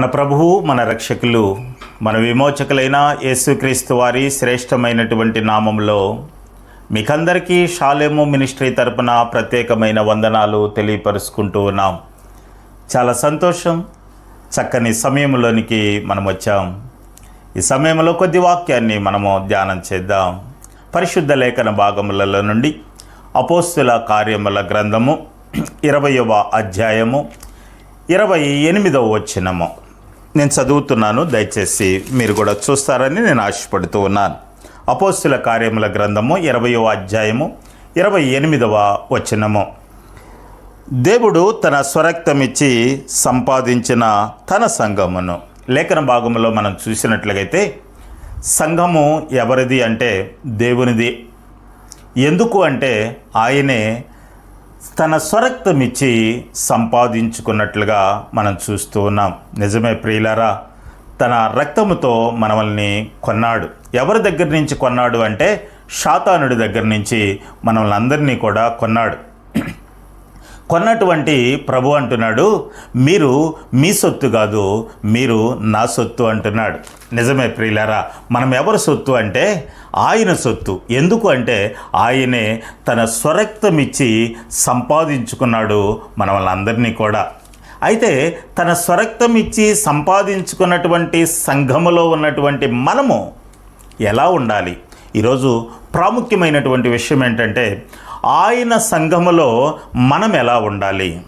మన ప్రభువు మన రక్షకులు మన విమోచకులైన యేసుక్రీస్తు వారి శ్రేష్టమైనటువంటి నామంలో మీకందరికీ షాలేము మినిస్ట్రీ తరపున ప్రత్యేకమైన వందనాలు తెలియపరుచుకుంటూ ఉన్నాం. చాలా సంతోషం. చక్కని సమయంలోనికి మనం వచ్చాం. ఈ సమయంలో కొద్ది వాక్యాన్ని మనము ధ్యానం చేద్దాం. పరిశుద్ధ లేఖన భాగములలో నుండి అపోస్తుల కార్యముల గ్రంథము ఇరవయవ అధ్యాయము ఇరవై ఎనిమిదవ వచ్చినము నేను చదువుతున్నాను దయచేసి మీరు కూడా చూస్తారని నేను ఆశపడుతూ ఉన్నాను. అపోస్తుల కార్యముల గ్రంథము ఇరవయో అధ్యాయము ఇరవై ఎనిమిదవ వచనము. దేవుడు తన స్వరక్తమిచ్చి సంపాదించిన తన సంఘమును. లేఖన భాగంలో మనం చూసినట్లయితే సంఘము ఎవరిది అంటే దేవునిది. ఎందుకు అంటే ఆయనే తన స్వరక్తమిచ్చి సంపాదించుకున్నట్లుగా మనం చూస్తూ ఉన్నాం. నిజమే ప్రియులారా తన రక్తముతో మనల్ని కొన్నాడు. ఎవరి దగ్గర నుంచి కొన్నాడు అంటే శాతానుడి దగ్గర నుంచి మనల్ని అందరినీ కూడా కొన్నాడు. కొన్నటువంటి ప్రభు అంటున్నాడు మీరు మీ సొత్తు కాదు మీరు నా సొత్తు అంటున్నాడు. నిజమే ప్రియులారా మనం ఎవరి సొత్తు అంటే ఆయన సొత్తు. ఎందుకు అంటే ఆయనే తన స్వరక్తమిచ్చి సంపాదించుకున్నాడు మన వాళ్ళందరినీ కూడా. అయితే తన స్వరక్తం ఇచ్చి సంపాదించుకున్నటువంటి సంఘములో ఉన్నటువంటి మనము ఎలా ఉండాలి? ఈరోజు ప్రాముఖ్యమైనటువంటి విషయం ఏంటంటే ఆయన సంఘములో మనం ఎలా ఉండాలి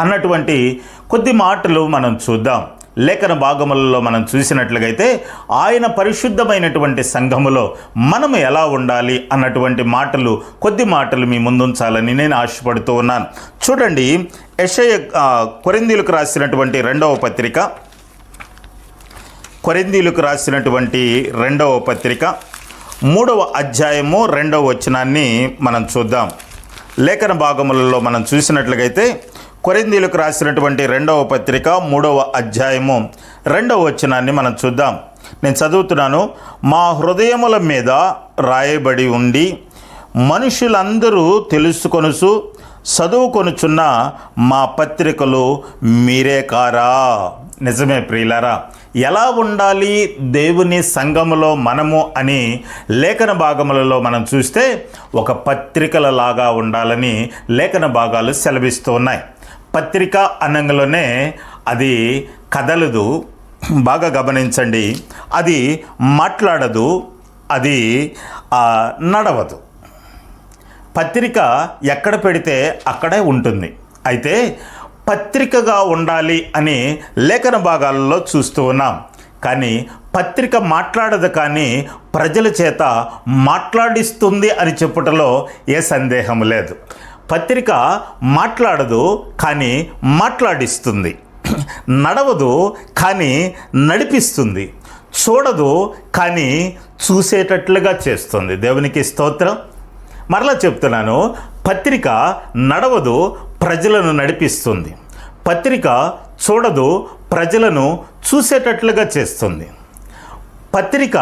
అన్నటువంటి కొద్ది మాటలు మనం చూద్దాం. లేఖన భాగములలో మనం చూసినట్లుగైతే ఆయన పరిశుద్ధమైనటువంటి సంఘములో మనం ఎలా ఉండాలి అన్నటువంటి మాటలు కొద్ది మాటలు మీ ముందుంచాలని నేను ఆశపడుతూ ఉన్నాను. చూడండి యషయ కొరిందీలకు రాసినటువంటి రెండవ పత్రిక. కొరిందీలకు రాసినటువంటి రెండవ పత్రిక. మూడవ అధ్యాయము రెండవ వచనాన్ని మనం చూద్దాం. లేఖన భాగములలో మనం చూసినట్లుగైతే కొరిందీలకు రాసినటువంటి రెండవ పత్రిక మూడవ అధ్యాయము రెండవ వచనాన్ని మనం చూద్దాం. నేను చదువుతున్నాను మా హృదయముల మీద రాయబడి ఉండి మనుషులందరూ తెలుసుకొనుసు చదువుకొనుచున్న మా పత్రికలు మీరే కారా? నిజమే ప్రియులారా ఎలా ఉండాలి దేవుని సంఘములో మనము అని లేఖన భాగములలో మనం చూస్తే ఒక పత్రికల లాగా ఉండాలని లేఖన భాగాలు సెలవిస్తూ ఉన్నాయి. పత్రిక అనంగలోనే అది కదలదు బాగా గమనించండి. అది మాట్లాడదు అది నడవదు. పత్రిక ఎక్కడ పెడితే అక్కడే ఉంటుంది. అయితే పత్రికగా ఉండాలి అని లేఖన భాగాలలో చూస్తూ ఉన్నాం. కానీ పత్రిక మాట్లాడదు కానీ ప్రజల చేత మాట్లాడిస్తుంది అని చెప్పుటలో ఏ సందేహం లేదు. పత్రిక మాట్లాడదు కానీ మాట్లాడిస్తుంది. నడవదు కానీ నడిపిస్తుంది. చూడదు కానీ చూసేటట్లుగా చేస్తుంది. దేవునికి స్తోత్రం. మరలా చెప్తున్నాను పత్రిక నడవదు ప్రజలను నడిపిస్తుంది. పత్రిక చూడదు ప్రజలను చూసేటట్లుగా చేస్తుంది. పత్రిక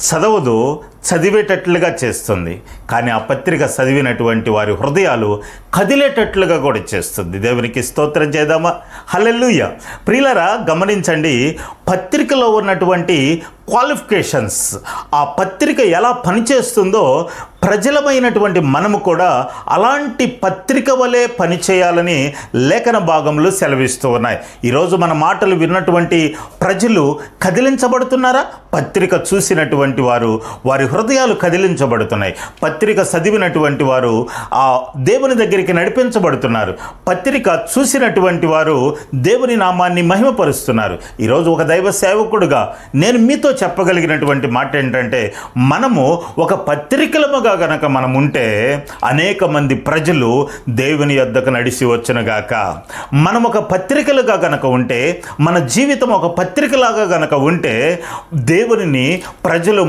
చదవదు చదివేటట్లుగా చేస్తుంది. కానీ ఆ పత్రిక చదివినటువంటి వారి హృదయాలు కదిలేటట్లుగా కూడా చేస్తుంది. దేవునికి స్తోత్రం చేద్దామా? హలెల్లుయ్య ప్రియులరా గమనించండి పత్రికలో ఉన్నటువంటి క్వాలిఫికేషన్స్ ఆ పత్రిక ఎలా పనిచేస్తుందో ప్రజలమైనటువంటి మనము కూడా అలాంటి పత్రిక వలె పనిచేయాలని లేఖన భాగంలో సెలవిస్తూ ఉన్నాయి. ఈరోజు మన మాటలు విన్నటువంటి ప్రజలు కదిలించబడుతున్నారా? పత్రిక చూసినటువంటి వారు వారి హృదయాలు కదిలించబడుతున్నాయి. పత్రిక చదివినటువంటి వారు ఆ దేవుని దగ్గరికి నడిపించబడుతున్నారు. పత్రిక చూసినటువంటి వారు దేవుని నామాన్ని మహిమపరుస్తున్నారు. ఈరోజు ఒక దైవ సేవకుడుగా నేను మీతో చెప్పగలిగినటువంటి మాట ఏంటంటే మనము ఒక పత్రికలముగా గనక మనం ఉంటే అనేక మంది ప్రజలు దేవుని యొద్దకు నడిచి వచ్చునుగాక మనం ఒక పత్రికలుగా గనక ఉంటే మన జీవితం ఒక పత్రికలాగా గనక ఉంటే దేవునిని ప్రజలు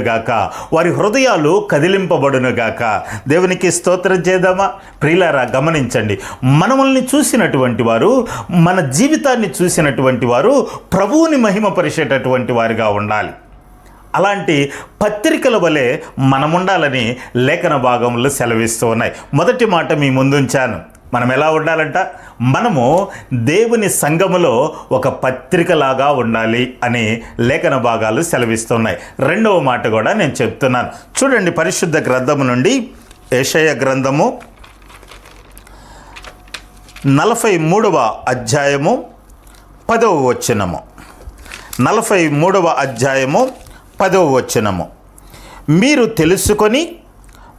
కలుగునుగాక వారి హృదయాలు కదిలింపబడునుగాక దేవునికి స్తోత్రం చేద్దామా? ప్రియులారా గమనించండి. మనల్ని చూసినటువంటి వారు మన జీవితాన్ని చూసినటువంటి వారు ప్రభువుని మహిమపరిచేటటువంటి వారిగా ఉండాలి. అలాంటి పత్రికల వలె మనముండాలని లేఖన భాగంలో సెలవిస్తూ ఉన్నాయి. మొదటి మాట మీ ముందుంచాను. మనం ఎలా ఉండాలంట? మనము దేవుని సంఘములో ఒక పత్రికలాగా ఉండాలి అని లేఖన భాగాలు సెలవిస్తున్నాయి. రెండవ మాట కూడా నేను చెప్తున్నాను. చూడండి పరిశుద్ధ గ్రంథము నుండి ఏషయ గ్రంథము నలభై మూడవ అధ్యాయము పదవ వచనము. నలభై మూడవ అధ్యాయము పదవ వచనము. మీరు తెలుసుకొని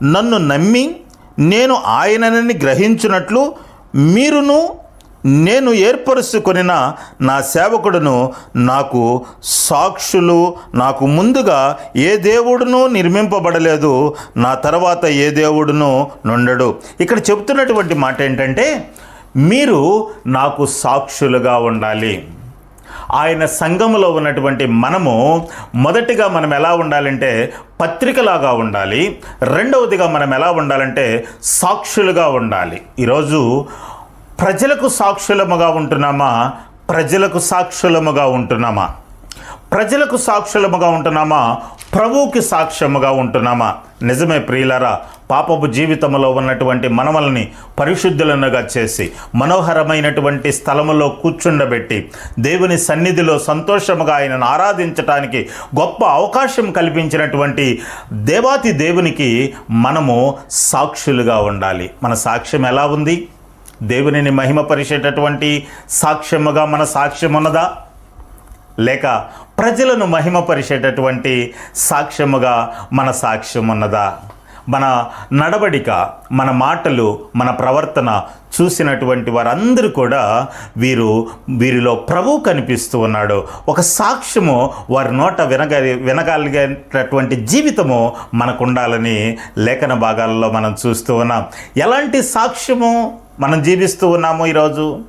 నన్ను నమ్మి నేను ఆయనని గ్రహించున్నట్లు మీరును నేను ఏర్పరుచుకొనిన నా సేవకుడును నాకు సాక్షులు నాకు ముందుగా ఏ దేవుడును నిర్మింపబడలేదు నా తర్వాత ఏ దేవుడును నుండడు. ఇక్కడ చెప్తున్నటువంటి మాట ఏంటంటే మీరు నాకు సాక్షులుగా ఉండాలి. ఆయన సంఘములో ఉన్నటువంటి మనము మొదటిగా మనం ఎలా ఉండాలంటే పత్రికలాగా ఉండాలి. రెండవదిగా మనం ఎలా ఉండాలంటే సాక్షులుగా ఉండాలి. ఈరోజు ప్రజలకు సాక్షులముగా ఉంటున్నామా? ప్రజలకు సాక్షులముగా ఉంటున్నామా? ప్రజలకు సాక్షులముగా ఉంటున్నామా? ప్రభువుకి సాక్ష్యముగా ఉంటున్నామా? నిజమే ప్రియులరా పాపపు జీవితంలో ఉన్నటువంటి మనమల్ని పరిశుద్ధులనుగా చేసి మనోహరమైనటువంటి స్థలములో కూర్చుండబెట్టి దేవుని సన్నిధిలో సంతోషముగా ఆయనను ఆరాధించటానికి గొప్ప అవకాశం కల్పించినటువంటి దేవాతి దేవునికి మనము సాక్షులుగా ఉండాలి. మన సాక్ష్యం ఎలా ఉంది? దేవునిని మహిమపరిచేటటువంటి సాక్ష్యముగా మన సాక్ష్యం ఉన్నదా? లేక ప్రజలను మహిమపరిచేటటువంటి సాక్ష్యముగా మన సాక్ష్యం ఉన్నదా? మన నడవడిక మన మాటలు మన ప్రవర్తన చూసినటువంటి వారందరూ కూడా వీరు వీరిలో ప్రభు కనిపిస్తూ ఉన్నాడు. ఒక సాక్ష్యము వారి నోట వినగ వినగలిగేటటువంటి జీవితము మనకు ఉండాలని లేఖన భాగాల్లో మనం చూస్తూ ఉన్నాం. ఎలాంటి సాక్ష్యము మనం జీవిస్తూ ఉన్నాము ఈరోజు?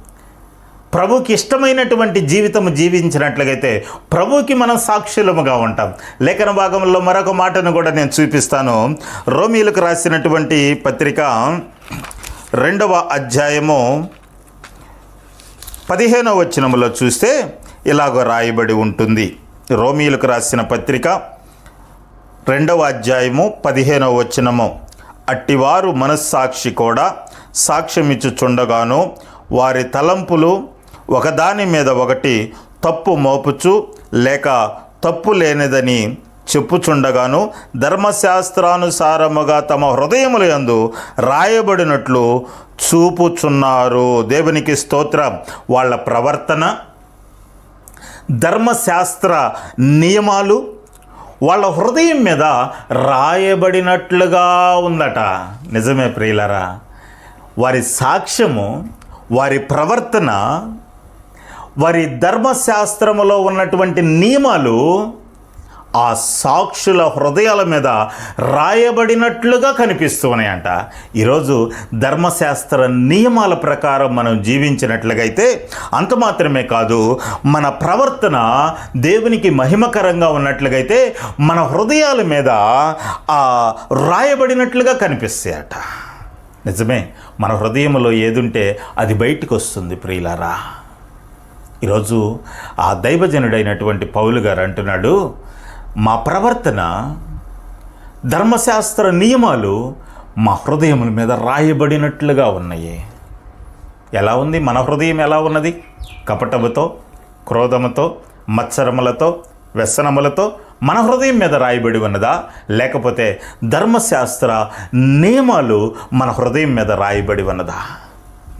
ప్రభుకి ఇష్టమైనటువంటి జీవితం జీవించినట్లయితే ప్రభుకి మనం సాక్షులముగా ఉంటాం. లేఖన భాగంలో మరొక మాటను కూడా నేను చూపిస్తాను. రోమీలకు రాసినటువంటి పత్రిక రెండవ అధ్యాయము పదిహేనవ వచనములో చూస్తే ఇలాగ రాయబడి ఉంటుంది. రోమీలకు రాసిన పత్రిక రెండవ అధ్యాయము పదిహేనవ వచనము. అట్టివారు మనస్సాక్షి కూడా సాక్ష్యమిచ్చుచుండగాను వారి తలంపులు ఒకదాని మీద ఒకటి తప్పు మోపుచు లేక తప్పు లేనిదని చెప్పుచుండగాను ధర్మశాస్త్రానుసారముగా తమ హృదయముల యందు రాయబడినట్లు చూపుచున్నారు. దేవునికి స్తోత్రం. వాళ్ళ ప్రవర్తన ధర్మశాస్త్ర నియమాలు వాళ్ళ హృదయం మీద రాయబడినట్లుగా ఉందట. నిజమే ప్రియులరా వారి సాక్ష్యము వారి ప్రవర్తన వారి ధర్మశాస్త్రములో ఉన్నటువంటి నియమాలు ఆ సాక్షుల హృదయాల మీద రాయబడినట్లుగా కనిపిస్తున్నాయంట. ఈరోజు ధర్మశాస్త్ర నియమాల ప్రకారం మనం జీవించినట్లుగైతే అంత మాత్రమే కాదు మన ప్రవర్తన దేవునికి మహిమకరంగా ఉన్నట్లుగైతే మన హృదయాల మీద ఆ రాయబడినట్లుగా కనిపిస్తాయట. నిజమే మన హృదయంలో ఏదుంటే అది బయటికి వస్తుంది ప్రియులారా. ఈరోజు ఆ దైవజనుడైనటువంటి పౌలు గారు అంటున్నాడు మా ప్రవర్తన ధర్మశాస్త్ర నియమాలు మా హృదయముల మీద రాయబడినట్లుగా ఉన్నాయి. ఎలా ఉంది? మన హృదయం ఎలా ఉన్నది? కపటముతో క్రోధముతో మత్సరములతో వ్యసనములతో మన హృదయం మీద రాయబడి ఉన్నదా? లేకపోతే ధర్మశాస్త్ర నియమాలు మన హృదయం మీద రాయబడి ఉన్నదా?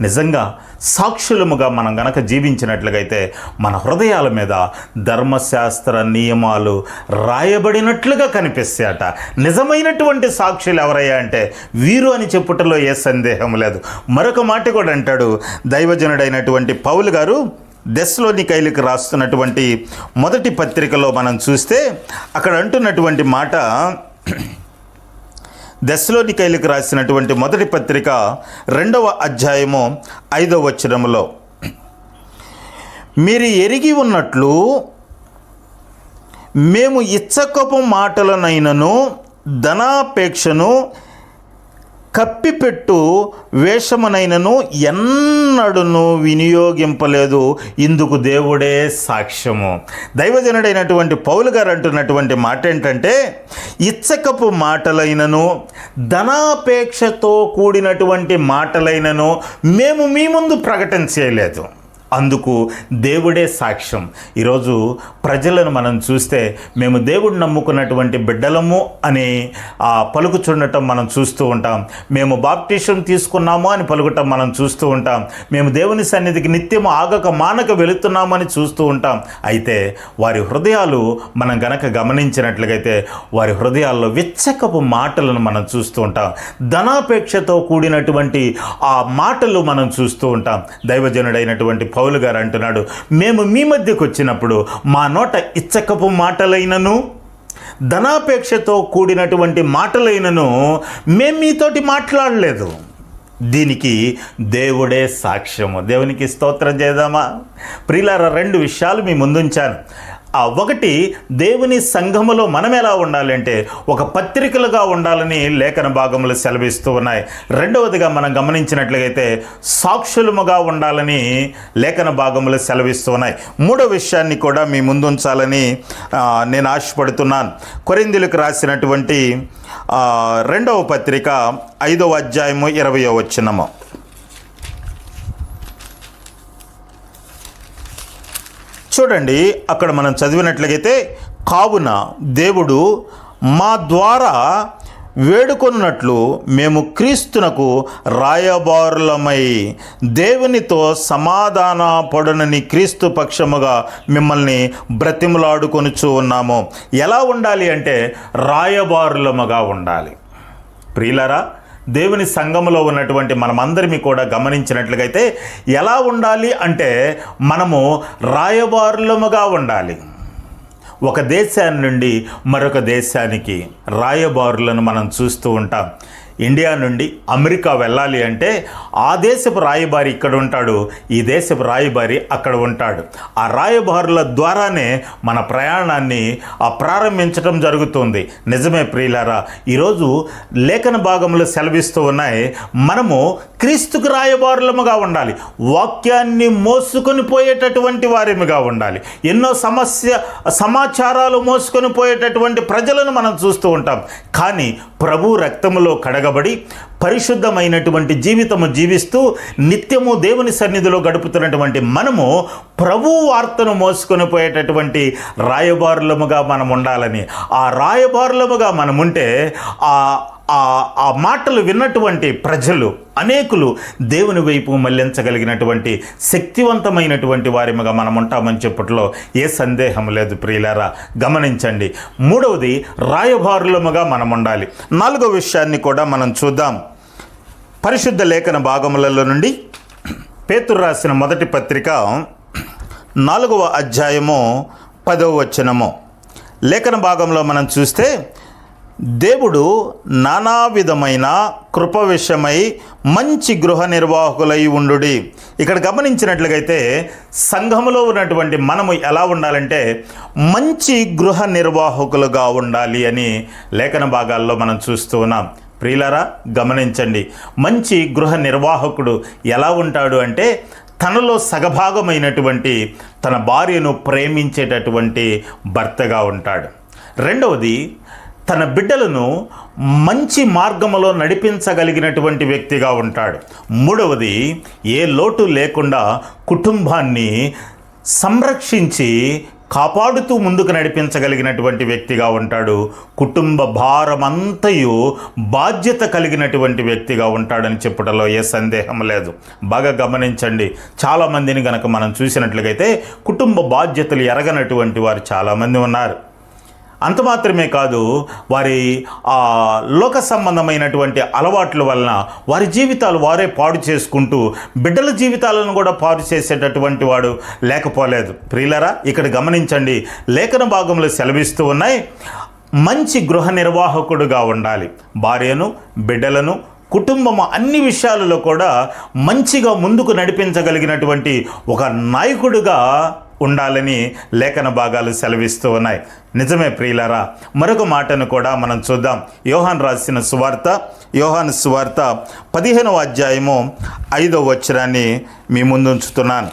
నిజంగా సాక్షులముగా మనం గనక జీవించినట్లుగైతే మన హృదయాల మీద ధర్మశాస్త్ర నియమాలు రాయబడినట్లుగా కనిపిస్తాయట. నిజమైనటువంటి సాక్షులు ఎవరయ్యా అంటే వీరు అని చెప్పుటలో ఏ సందేహం లేదు. మరొక మాట కూడా అంటాడు. దైవజనుడైనటువంటి పౌలు గారు దశలోని కైలికి రాస్తున్నటువంటి మొదటి పత్రికలో మనం చూస్తే అక్కడ అంటున్నటువంటి మాట దశలోని కైలికి రాసినటువంటి మొదటి పత్రిక రెండవ అధ్యాయము ఐదవ వచనములో. మీరు ఎరిగి ఉన్నట్లు మేము ఇచ్చకపు మాటలనైనను ధనాపేక్షను కప్పిపెట్టు వేషమునైనను ఎన్నడును వినియోగింపలేదు. ఇందుకు దేవుడే సాక్ష్యము. దైవజనుడైనటువంటి పౌలు గారు అంటున్నటువంటి మాట ఏంటంటే ఇచ్చకపు మాటలైనను ధనాపేక్షతో కూడినటువంటి మాటలైనను మేము మీ ముందు ప్రకటన చేయలేదు. అందుకు దేవుడే సాక్ష్యం. ఈరోజు ప్రజలను మనం చూస్తే మేము దేవుడు నమ్ముకున్నటువంటి బిడ్డలము అని ఆ పలుకుచుండటం మనం చూస్తూ ఉంటాం. మేము బాప్టిషన్ తీసుకున్నాము అని పలుకటం మనం చూస్తూ ఉంటాం. మేము దేవుని సన్నిధికి నిత్యం ఆగక మానక వెళుతున్నామని చూస్తూ ఉంటాం. అయితే వారి హృదయాలు మనం గనక గమనించినట్లయితే వారి హృదయాల్లో విచ్చకపు మాటలను మనం చూస్తూ ఉంటాం. ధనాపేక్షతో కూడినటువంటి ఆ మాటలు మనం చూస్తూ ఉంటాం. దైవజనుడైనటువంటి పౌలు గారు అంటున్నాడు మేము మీ మధ్యకు వచ్చినప్పుడు మా నోట ఇచ్చకపు మాటలైనను ధనాపేక్షతో కూడినటువంటి మాటలైనను మేము మీతోటి మాట్లాడలేదు. దీనికి దేవుడే సాక్ష్యము. దేవునికి స్తోత్రం చేద్దామా? ప్రిలార రెండు విషయాలు మీ ముందుంచాను. ఆ ఒకటి దేవుని సంఘములో మనం ఎలా ఉండాలి అంటే ఒక పత్రికలుగా ఉండాలని లేఖన భాగములు సెలవిస్తూ ఉన్నాయి. రెండవదిగా మనం గమనించినట్లయితే సాక్షులముగా ఉండాలని లేఖన భాగములు సెలవిస్తూ ఉన్నాయి. మూడో విషయాన్ని కూడా మీ ముందుంచాలని ఉంచాలని నేను ఆశపడుతున్నాను. కొరిందులకు రాసినటువంటి రెండవ పత్రిక ఐదవ అధ్యాయము ఇరవయో వచ్చినము చూడండి అక్కడ మనం చదివినట్లయితే కావున దేవుడు మా ద్వారా వేడుకొనున్నట్లు మేము క్రీస్తునకు రాయబారులమై దేవునితో సమాధాన పడునని క్రీస్తు పక్షముగా మిమ్మల్ని బ్రతిమలాడుకొనుచు ఉన్నాము. ఎలా ఉండాలి అంటే రాయబారులముగా ఉండాలి. ప్రియులరా దేవుని సంఘములో ఉన్నటువంటి మనమందరినీ కూడా గమనించినట్లుగైతే ఎలా ఉండాలి అంటే మనము రాయబారులముగా ఉండాలి. ఒక దేశాన్ని నుండి మరొక దేశానికి రాయబారులను మనం చూస్తూ ఉంటాం. ఇండియా నుండి అమెరికా వెళ్ళాలి అంటే ఆ దేశపు రాయబారి ఇక్కడ ఉంటాడు ఈ దేశపు రాయబారి అక్కడ ఉంటాడు. ఆ రాయబారుల ద్వారానే మన ప్రయాణాన్ని ప్రారంభించడం జరుగుతుంది. నిజమే ప్రియులారా ఈరోజు లేఖన భాగంలో సెలవిస్తూ ఉన్నాయి. మనము క్రీస్తుకు రాయబారులముగా ఉండాలి. వాక్యాన్ని మోసుకొని పోయేటటువంటి వారిమిగా ఉండాలి. ఎన్నో సమస్య సమాచారాలు మోసుకొని పోయేటటువంటి ప్రజలను మనం చూస్తూ ఉంటాం. కానీ ప్రభు రక్తములో కడగబడి పరిశుద్ధమైనటువంటి జీవితము జీవిస్తూ నిత్యము దేవుని సన్నిధిలో గడుపుతున్నటువంటి మనము ప్రభు వార్తను మోసుకొని పోయేటటువంటి రాయబారులముగా మనం ఉండాలని. ఆ రాయబారులముగా మనం ఉంటే ఆ ఆ మాటలు విన్నటువంటి ప్రజలు అనేకులు దేవుని వైపు మళ్ళించగలిగినటువంటి శక్తివంతమైనటువంటి వారిగా మనం ఉంటామని చెప్పట్లో ఏ సందేహం లేదు ప్రియులారా. గమనించండి. మూడవది రాయబారులముగా మనం ఉండాలి. నాలుగో విషయాన్ని కూడా మనం చూద్దాం. పరిశుద్ధ లేఖన భాగములలో నుండి పేతురు రాసిన మొదటి పత్రిక నాలుగవ అధ్యాయము పదవ వచనము. లేఖన భాగంలో మనం చూస్తే దేవుడు నానా విధమైన కృప విషయమై మంచి గృహ నిర్వాహకులై ఉండు ఇక్కడ గమనించినట్లుగైతే సంఘములో ఉన్నటువంటి మనము ఎలా ఉండాలంటే మంచి గృహ నిర్వాహకులుగా ఉండాలి అని లేఖన భాగాల్లో మనం చూస్తూ ఉన్నాం. ప్రియులారా గమనించండి. మంచి గృహ నిర్వాహకుడు ఎలా ఉంటాడు అంటే తనలో సగభాగమైనటువంటి తన భార్యను ప్రేమించేటటువంటి భర్తగా ఉంటాడు. రెండవది తన బిడ్డలను మంచి మార్గములో నడిపించగలిగినటువంటి వ్యక్తిగా ఉంటాడు. మూడవది ఏ లోటు లేకుండా కుటుంబాన్ని సంరక్షించి కాపాడుతూ ముందుకు నడిపించగలిగినటువంటి వ్యక్తిగా ఉంటాడు. కుటుంబ భారమంతయు బాధ్యత కలిగినటువంటి వ్యక్తిగా ఉంటాడని చెప్పడంలో ఏ సందేహం లేదు. బాగా గమనించండి. చాలామందిని గనక మనం చూసినట్లయితే కుటుంబ బాధ్యతలు ఎరగనటువంటి వారు చాలామంది ఉన్నారు. అంత మాత్రమే కాదు వారి ఆ లోక సంబంధమైనటువంటి అలవాట్ల వలన వారి జీవితాలు వారే పాడు చేసుకుంటూ బిడ్డల జీవితాలను కూడా పాడు చేసేటటువంటి వాడు లేకపోలేదు. ప్రియులరా ఇక్కడ గమనించండి లేఖన భాగంలో సెలవిస్తూ ఉన్నాయి మంచి గృహ నిర్వాహకుడుగా ఉండాలి. భార్యను బిడ్డలను కుటుంబం అన్ని విషయాలలో కూడా మంచిగా ముందుకు నడిపించగలిగినటువంటి ఒక నాయకుడిగా ఉండాలని లేఖన భాగాలు సెలవిస్తూ ఉన్నాయి. నిజమే ప్రియులరా మరొక మాటను కూడా మనం చూద్దాం. యోహాన్ రాసిన సువార్త యోహాన్ సువార్త పదిహేనవ అధ్యాయము ఐదవ వచ్చరాన్ని మీ ముందుంచుతున్నాను.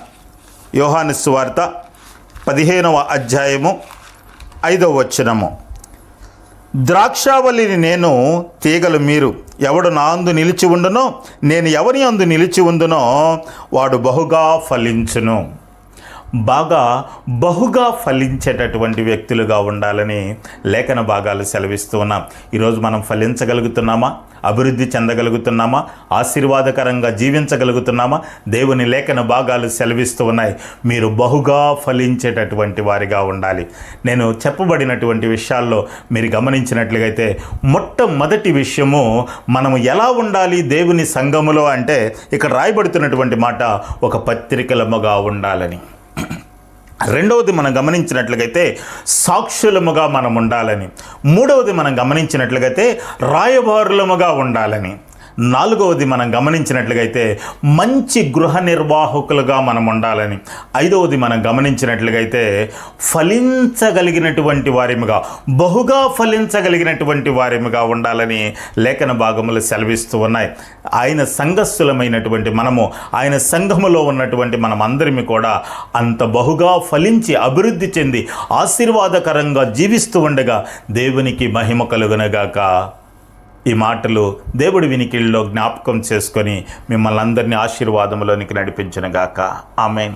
యోహాను సువార్త పదిహేనవ అధ్యాయము ఐదవ వచనము. ద్రాక్షావళిని నేను తీగలు మీరు ఎవడు నా అందు నిలిచి ఉండునో నేను ఎవరి అందు నిలిచి ఉండునో వాడు బహుగా ఫలించును. బాగా బహుగా ఫలించేటటువంటి వ్యక్తులుగా ఉండాలని లేఖన భాగాలు సెలవిస్తూ ఉన్నాం. ఈరోజు మనం ఫలించగలుగుతున్నామా? అభివృద్ధి చెందగలుగుతున్నామా? ఆశీర్వాదకరంగా జీవించగలుగుతున్నామా? దేవుని లేఖన భాగాలు సెలవిస్తూ ఉన్నాయి. మీరు బహుగా ఫలించేటటువంటి వారిగా ఉండాలి. నేను చెప్పబడినటువంటి విషయాల్లో మీరు గమనించినట్లుగైతే మొట్టమొదటి విషయము మనము ఎలా ఉండాలి దేవుని సంఘములో అంటే ఇక్కడ రాయబడుతున్నటువంటి మాట ఒక పత్రికలముగా ఉండాలని. రెండవది మనం గమనించినట్లుగైతే సాక్షులముగా మనం ఉండాలని మూడవది మనం గమనించినట్లుగైతే రాయబారులముగా ఉండాలని. నాలుగవది మనం గమనించినట్లుగైతే మంచి గృహ నిర్వాహకులుగా మనం ఉండాలని. ఐదవది మనం గమనించినట్లుగైతే ఫలించగలిగినటువంటి వారిముగా బహుగా ఫలించగలిగినటువంటి వారిముగా ఉండాలని లేఖన భాగములు సెలవిస్తూ ఉన్నాయి. ఆయన సంఘస్థులమైనటువంటి మనము ఆయన సంఘములో ఉన్నటువంటి మనం అందరిమి కూడా అంత బహుగా ఫలించి అభివృద్ధి చెంది ఆశీర్వాదకరంగా జీవిస్తూ ఉండగా దేవునికి మహిమ కలుగునగాక. ఈ మాటలు దేవుడి వినికిళ్ళలో జ్ఞాపకం చేసుకొని మిమ్మల్ని అందరినీ ఆశీర్వాదంలోనికి నడిపించునుగాక. ఆమెన్.